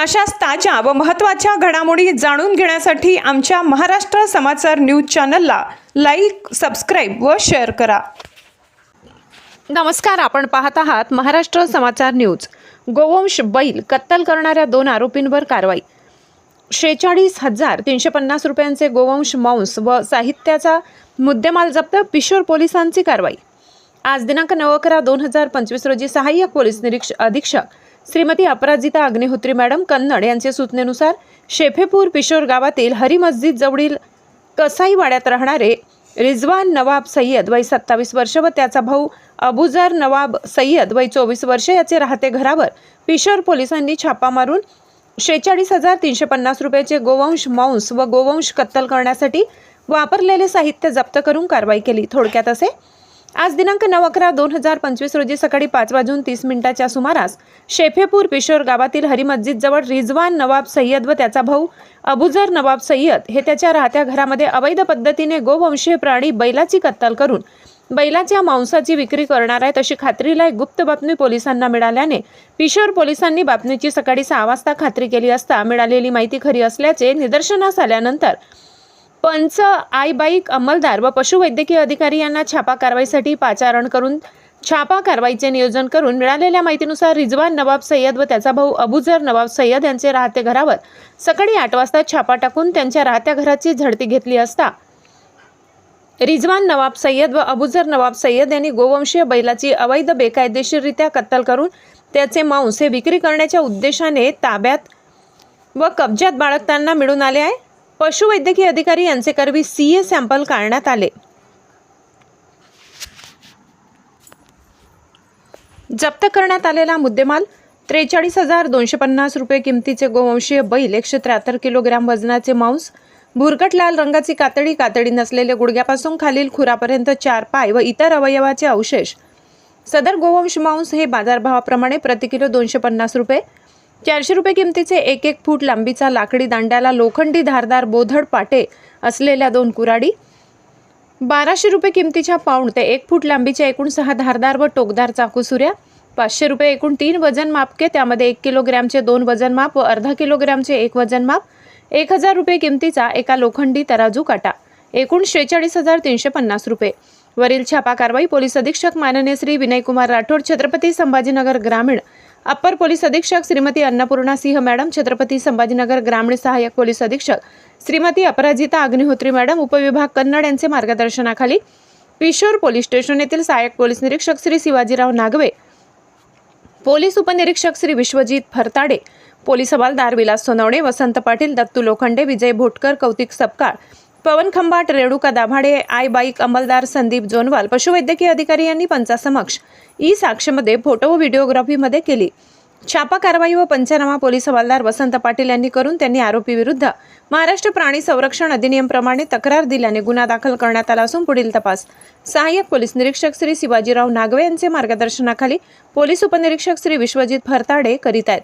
अशाच ताज्या व महत्त्वाच्या घडामोडी जाणून घेण्यासाठी आमच्या महाराष्ट्र समाचार न्यूज चॅनलला लाईक सबस्क्राईब व शेअर करा. नमस्कार आपण पाहत आहात महाराष्ट्र समाचार न्यूज. गोवंश बैल कत्तल करणाऱ्या दोन आरोपींवर कारवाई. शेहेचाळीस हजार तीनशे पन्नास रुपयांचे गोवंश मांस व साहित्याचा मुद्देमाल जप्त पिशोर पोलिसांची कारवाई. आज दिनांक नऊ अकरा दोन हजार पंचवीस रोजी सहाय्यक पोलीस निरीक्ष अधीक्षक श्रीमती अपराजिता अग्निहोत्री मॅडम कन्नड यांच्या सूचनेनुसार शेफेपूर पिशोर गावातील हरी मस्जिद जवळील कसाईवाड्यात राहणारे रिझवान नवाब सय्यद वय सत्तावीस वर्ष व त्याचा भाऊ अबुजर नवाब सय्यद वय चोवीस वर्ष याचे राहते घरावर. पिशोर पोलिसांनी छापा मारून शेहेचाळीस हजार तीनशे पन्नास रुपयाचे गोवंश मांस व गोवंश कत्तल करण्यासाठी वापरलेले साहित्य जप्त करून कारवाई केली. थोडक्यात असे आज दिनांक नऊ अकरा दोन हजार पंचवीस रोजी सकाळी पाच वाजून तीस मिनिटाच्या सुमारास शेफेपूर पिशोर गावातील हरी मस्जिदजवळ रिजवान नवाब सय्यद व त्याचा भाऊ अबुजर नवाब सय्यद हे त्याच्या राहत्या घरामध्ये अवैध पद्धतीने गोवंशीय प्राणी बैलाची कत्तल करून बैलाच्या मांसाची विक्री करणार आहेत अशी खात्रीला एक गुप्त बातमी पोलिसांना मिळाल्याने पिशोर पोलिसांनी बातमीची सकाळी सहा वाजता खात्री केली असता मिळालेली माहिती खरी असल्याचे निदर्शनास आल्यानंतर पंच आय बाईक अंमलदार व पशुवैद्यकीय अधिकारी यांना छापा कारवाईसाठी पाचारण करून छापा कारवाईचे नियोजन करून मिळालेल्या माहितीनुसार रिजवान नवाब सय्यद व त्याचा भाऊ अबुजर नवाब सय्यद यांचे राहते घरावर. सकाळी आठ वाजता छापा टाकून त्यांच्या राहत्या घराची झडती घेतली असता. रिजवान नवाब सय्यद व अबुजर नवाब सय्यद यांनी गोवंशीय बैलाची अवैध बेकायदेशीररित्या कत्तल करून त्याचे मांस हे विक्री करण्याच्या उद्देशाने ताब्यात व कब्जात बाळगताना मिळून आले आहे. पशुवैद्यकीय अधिकारी यांचे करवी सी ए सॅम्पल काढण्यात आले. जप्त करण्यात आलेला मुद्देमाल त्रेचाळीस हजार दोनशे पन्नास रुपये किमतीचे गोवंशीय बैल एकशे त्र्याहत्तर किलोग्रॅम वजनाचे मांस भुरकट लाल रंगाची कातडी कातडी नसलेले गुडघ्यापासून खालील खुरापर्यंत चार पाय व इतर अवयवाचे अवशेष. सदर गोवंश मांस हे बाजारभावाप्रमाणे प्रति किलो दोनशे पन्नास रुपये चारशे रुपये किमतीचे एक एक फूट लांबीचा लाकडी दांड्याला लोखंडी धारदार बोधड पाटे असलेल्या दोन कुराडी. बाराशे रुपये किमतीच्या पाऊंड ते एक फूट लांबीच्या एकूण सहा धारदार व टोकदार चाकूसुऱ्या पाचशे रुपये एकूण तीन वजन मापके त्यामध्ये एक किलोग्रॅमचे दोन वजन माप व अर्धा किलोग्रॅमचे एक वजन माप. एक हजार रुपये किमतीचा एका लोखंडी तराजू काटा. एकूण शेहेचाळीस हजार तीनशे पन्नास रुपये. वरील छापा कारवाई पोलीस अधीक्षक माननीय श्री विनयकुमार राठोड छत्रपती संभाजीनगर ग्रामीण अप्पर पोलीस अधीक्षक श्रीमती अन्नपूर्णा सिंह मॅडम छत्रपती संभाजीनगर ग्रामीण सहाय्यक पोलीस अधीक्षक श्रीमती अपराजिता अग्निहोत्री मॅडम उपविभाग कन्नड यांचे मार्गदर्शनाखाली पिशोर पोलीस स्टेशन येथील सहाय्यक पोलीस निरीक्षक श्री शिवाजीराव नागवे पोलीस उपनिरीक्षक श्री विश्वजित फरताडे पोलीस हवालदार विलास सोनवणे वसंत पाटील दत्तू लोखंडे विजय भोटकर कौतिक सपकाळ पवन खंबाट रेणुका दाभाडे आय बाईक अंमलदार संदीप जोनवाल पशुवैद्यकीय अधिकारी यांनी पंचासमक्ष. ई साक्षमध्ये फोटो व व्हिडिओग्राफीमध्ये केली. छापा कारवाई व पंचनामा पोलीस हवालदार वसंत पाटील यांनी करून त्यांनी आरोपीविरुद्ध महाराष्ट्र प्राणी संरक्षण अधिनियमप्रमाणे तक्रार दिल्याने गुन्हा दाखल करण्यात आला असून पुढील तपास. सहाय्यक पोलीस निरीक्षक श्री शिवाजीराव नागवे यांचे मार्गदर्शनाखाली पोलीस उपनिरीक्षक श्री विश्वजित फरताडे करीत आहेत.